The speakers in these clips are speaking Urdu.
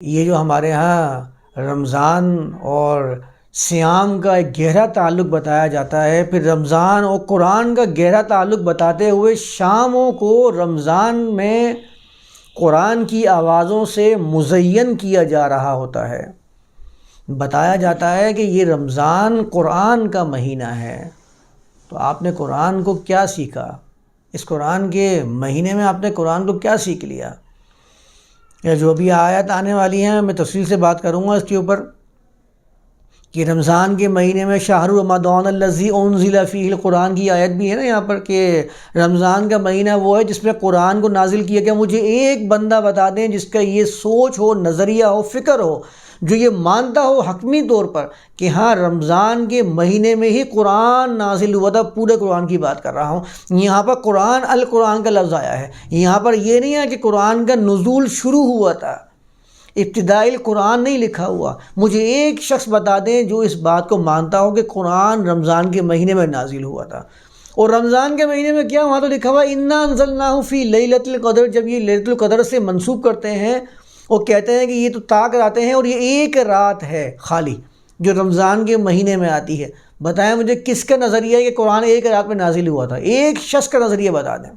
یہ جو ہمارے ہاں رمضان اور سیام کا ایک گہرا تعلق بتایا جاتا ہے، پھر رمضان اور قرآن کا گہرا تعلق بتاتے ہوئے شاموں کو رمضان میں قرآن کی آوازوں سے مزین کیا جا رہا ہوتا ہے۔ بتایا جاتا ہے کہ یہ رمضان قرآن کا مہینہ ہے۔ تو آپ نے قرآن کو کیا سیکھا؟ اس قرآن کے مہینے میں آپ نے قرآن کو کیا سیکھ لیا؟ یا جو بھی آیت آنے والی ہیں، میں تفصیل سے بات کروں گا اس کے اوپر کہ رمضان کے مہینے میں شاہ رمضان الزی اون ضلع فی القرآن کی آیت بھی ہے نا یہاں پر کہ رمضان کا مہینہ وہ ہے جس میں قرآن کو نازل کیا گیا، مجھے ایک بندہ بتا دیں جس کا یہ سوچ ہو، نظریہ ہو، فکر ہو۔ جو یہ مانتا ہو حکمی طور پر کہ ہاں رمضان کے مہینے میں ہی قرآن نازل ہوا تھا، پورے قرآن کی بات کر رہا ہوں۔ یہاں پر قرآن القرآن کا لفظ آیا ہے۔ یہاں پر یہ نہیں ہے کہ قرآن کا نزول شروع ہوا تھا۔ ابتدائی قرآن نہیں لکھا ہوا۔ مجھے ایک شخص بتا دیں جو اس بات کو مانتا ہو کہ قرآن رمضان کے مہینے میں نازل ہوا تھا۔ اور رمضان کے مہینے میں کیا وہاں تو لکھا ہوا انا انزلناہ فی لیلت القدر جب یہ لیلت القدر سے منسوب کرتے ہیں وہ کہتے ہیں کہ یہ تو طاق آتے ہیں اور یہ ایک رات ہے خالی جو رمضان کے مہینے میں آتی ہے۔ بتائیں مجھے کس کا نظریہ ہے کہ قرآن ایک رات میں نازل ہوا تھا؟ ایک شخص کا نظریہ بتا دیں۔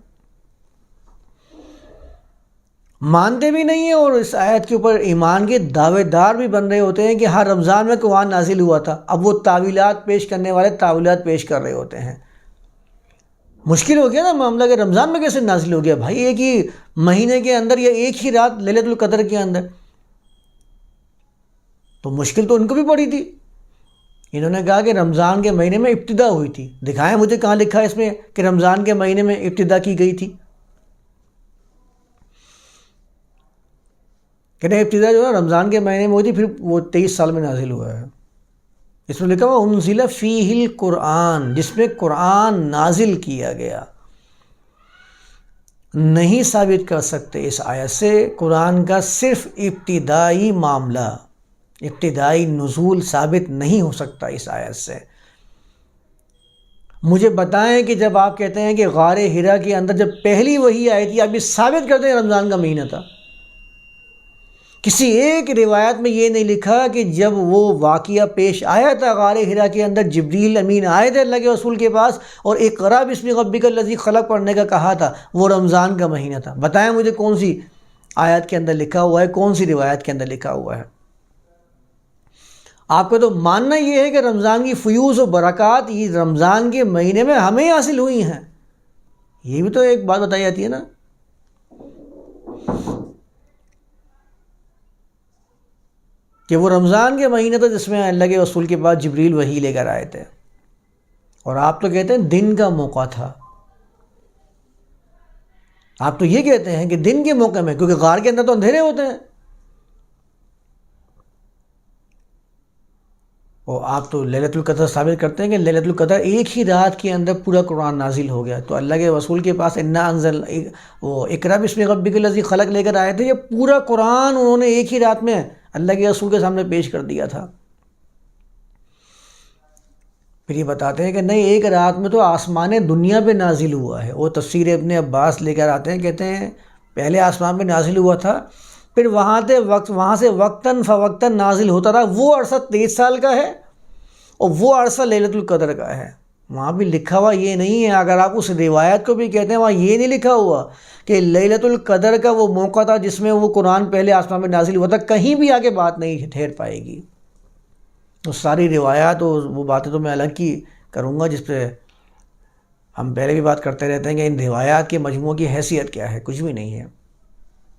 مانتے بھی نہیں ہیں اور اس آیت کے اوپر ایمان کے دعوے دار بھی بن رہے ہوتے ہیں کہ ہر رمضان میں قرآن نازل ہوا تھا۔ اب وہ تعویلات پیش کرنے والے تعویلات پیش کر رہے ہوتے ہیں۔ مشکل ہو گیا نا معاملہ کہ رمضان میں کیسے نازل ہو گیا؟ بھائی، ایک ہی مہینے کے اندر یا ایک ہی رات للت القدر کے اندر۔ تو مشکل تو ان کو بھی پڑی تھی۔ انہوں نے کہا کہ رمضان کے مہینے میں ابتدا ہوئی تھی۔ دکھائیں مجھے کہاں لکھا ہے اس میں کہ رمضان کے مہینے میں ابتدا کی گئی تھی۔ کہ نہیں، ابتدا جو ہے رمضان کے مہینے میں ہوئی تھی، پھر وہ تیئیس سال میں نازل ہوا ہے۔ اس میں لکھا ہوا انزل فی ہل قرآن جس میں قرآن نازل کیا گیا۔ نہیں ثابت کر سکتے اس آیت سے، قرآن کا صرف ابتدائی معاملہ، ابتدائی نزول ثابت نہیں ہو سکتا اس آیت سے۔ مجھے بتائیں کہ جب آپ کہتے ہیں کہ غار ہرا کے اندر جب پہلی وہی آئی تھی، آپ یہ ثابت کرتے ہیں رمضان کا مہینہ تھا۔ کسی ایک روایت میں یہ نہیں لکھا کہ جب وہ واقعہ پیش آیا تھا غار ہرا کے اندر، جبریل امین آئے تھے اللہ کے رسول کے پاس اور ایک قرآب اس میں غبی کا لذیذ خلق پڑھنے کا کہا تھا، وہ رمضان کا مہینہ تھا۔ بتائیں مجھے کون سی آیت کے اندر لکھا ہوا ہے، کون سی روایت کے اندر لکھا ہوا ہے؟ آپ کا تو ماننا یہ ہے کہ رمضان کی فیوز و برکات یہ رمضان کے مہینے میں ہمیں حاصل ہوئی ہیں۔ یہ بھی تو ایک بات بتائی جاتی ہے نا۔ کہ وہ رمضان کے مہینے تو جس میں اللہ کے رسول کے بعد جبریل وہی لے کر آئے تھے۔ اور آپ تو کہتے ہیں دن کا موقع تھا۔ آپ تو یہ کہتے ہیں کہ دن کے موقع میں، کیونکہ غار کے اندر تو اندھیرے ہوتے ہیں۔ اور آپ تو للت القدر ثابت کرتے ہیں کہ للت القدر ایک ہی رات کے اندر پورا قرآن نازل ہو گیا۔ تو اللہ کے رسول کے پاس انا انزل، وہ اکرم اس میں غبی کے لذیذ خلق لے کر آئے تھے، یہ پورا قرآن انہوں نے ایک ہی رات میں اللہ کے رسول کے سامنے پیش کر دیا تھا۔ پھر یہ بتاتے ہیں کہ نہیں، ایک رات میں تو آسمان دنیا پہ نازل ہوا ہے۔ وہ تفسیر اپنے عباس لے کر آتے ہیں، کہتے ہیں پہلے آسمان پہ نازل ہوا تھا، پھر وہاں سے وقت، وہاں سے وقتاً فوقتاً نازل ہوتا رہا۔ وہ عرصہ تیئیس سال کا ہے اور وہ عرصہ للت القدر کا ہے۔ وہاں بھی لکھا ہوا یہ نہیں ہے، اگر آپ اس روایت کو بھی کہتے ہیں، وہاں یہ نہیں لکھا ہوا کہ لیلت القدر کا وہ موقع تھا جس میں وہ قرآن پہلے آسمان میں نازل ہوا تھا، کہیں بھی آگے بات نہیں ٹھہر پائے گی۔ تو ساری روایات اور وہ باتیں تو میں الگ کی کروں گا، جس پہ ہم پہلے بھی بات کرتے رہتے ہیں کہ ان روایات کے مجموعوں کی حیثیت کیا ہے، کچھ بھی نہیں ہے۔